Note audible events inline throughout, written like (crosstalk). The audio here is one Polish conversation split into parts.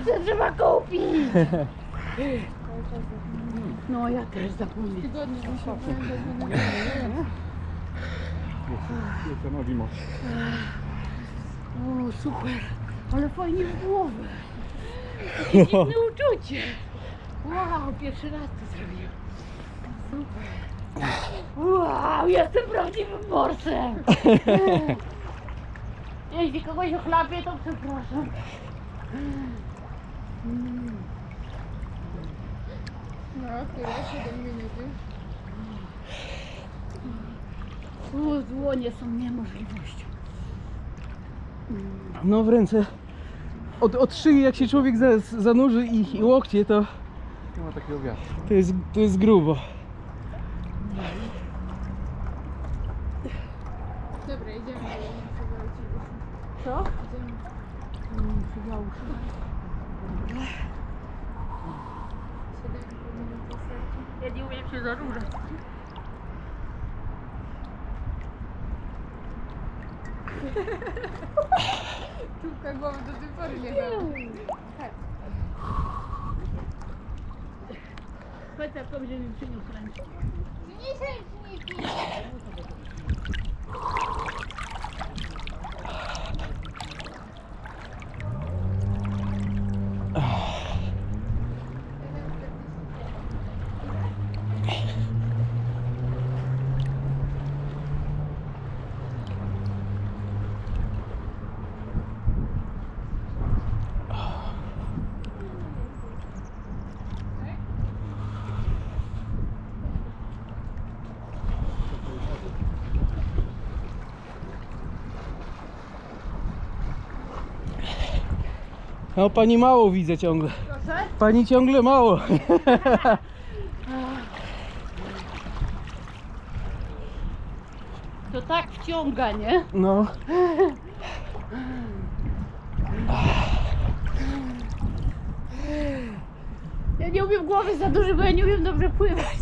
rękawice trzeba kupić. No ja też zapomniałem. Tygodnie Jeszcze nogi masz. O, super. Ale fajnie w głowę. Takie dziwne (laughs) uczucie. Wow, pierwszy raz to zrobiłam. Super. Wow, jestem prawdziwym morsem. (laughs) Jeśli kogoś ochlapię, to przepraszam. No, tyle, 7 minut już. O, dłonie są niemożliwością. No w ręce. Od, od szyi jak się człowiek za, zanurzy i, i łokcie to, Nie ma takiego wiatru. to, jest, to jest grubo. Dobra, idziemy. wrócić. Co? Idziemy. Siedem i pół minuty serki. Ja nie umiem się zanurzać. Czubka głowy do tej pory nie dam. Tak. Chodź za żeby mi przyniósł rękę. No pani mało widzę ciągle. Proszę? Pani ciągle mało. To tak wciąga, nie? No. Ja nie umiem głowy za duży, bo ja nie umiem dobrze pływać.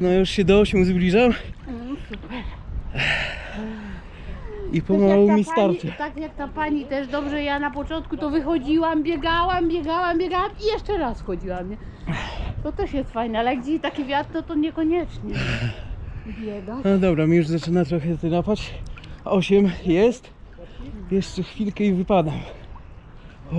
No już się do 8 zbliżam Mm, super. I pomału mi starczy. Tak jak ta pani też dobrze, ja na początku to wychodziłam, biegałam, biegałam, biegałam i jeszcze raz chodziłam, nie? To też jest fajne, ale jak dziś taki wiatr, to, to niekoniecznie biegać. No dobra, mi już zaczyna trochę tynapać. 8 jest. Jeszcze chwilkę i wypadam. O.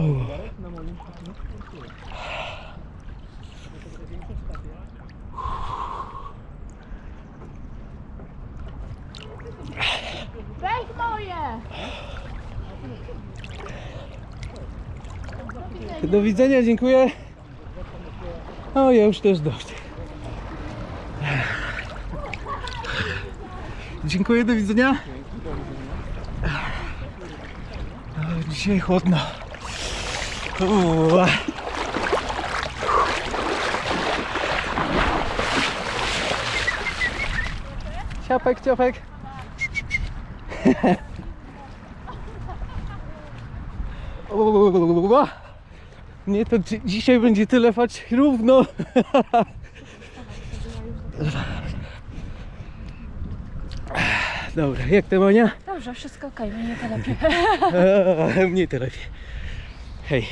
Do widzenia, dziękuję. O, ja już też dość. Dziękuję, do widzenia. O, dzisiaj chłodno. Uła. Ciapek, ciapek. Nie, to dzi- dzisiaj będzie tyle fać równo. Dobra, jak to Monia? Dobrze, wszystko okej, mnie to lepiej. (laughs) Mnie to lepiej. Hej.